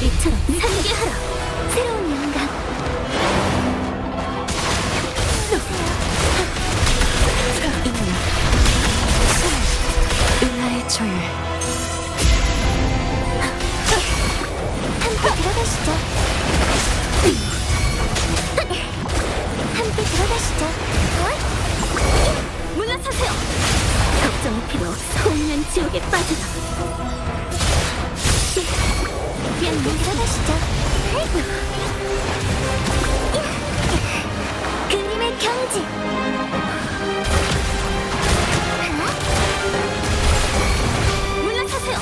서리처럼 산계하라 새로운 영감. 은하의 조율 함께 들어가시죠. 함께 들어가시죠. 물러서세요. 걱정이 필요 없어. 공연 지옥에 빠져라 그냥 들어가시죠. 그림의 경지. 물러서세요.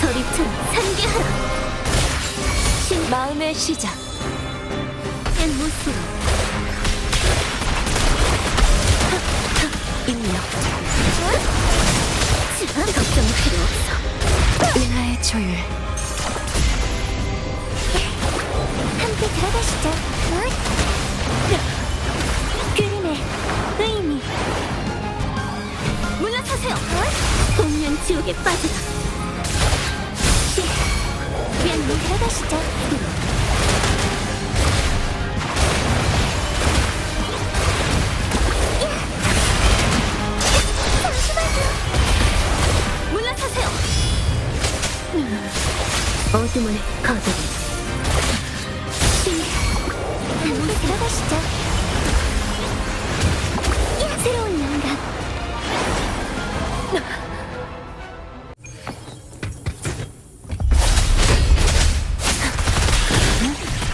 서리처럼 산계하라. 신 마음의 시작. 의 모습으로. 인력. 지금 걱정 필요 없어 은하의 조율 함께 들어가시죠 그림의 의미 물러서세요 공연 지옥에 빠져라 그냥 들어가시죠 어둠을 거두리 함께 들어가시죠. 새로운 영감.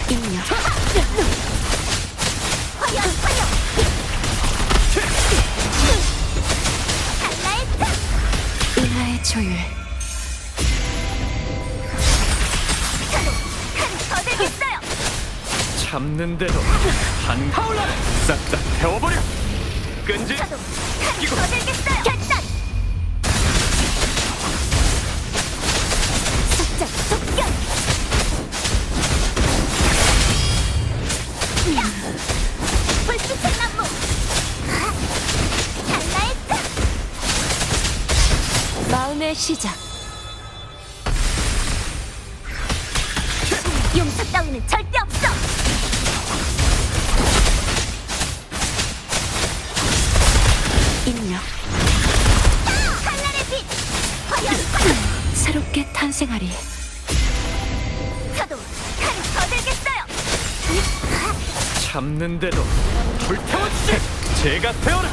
인력 화려, 화려. 달라의 뜻. 은하의 조율 참는데도 한 하울라 싹다 태워버려. 끈질 뜻. 마음의 시작! 용서 따위는 절대 없 새롭게 탄생하리. 저도 한더 되겠어요. 참는데도 불태워주지! 제가 태워라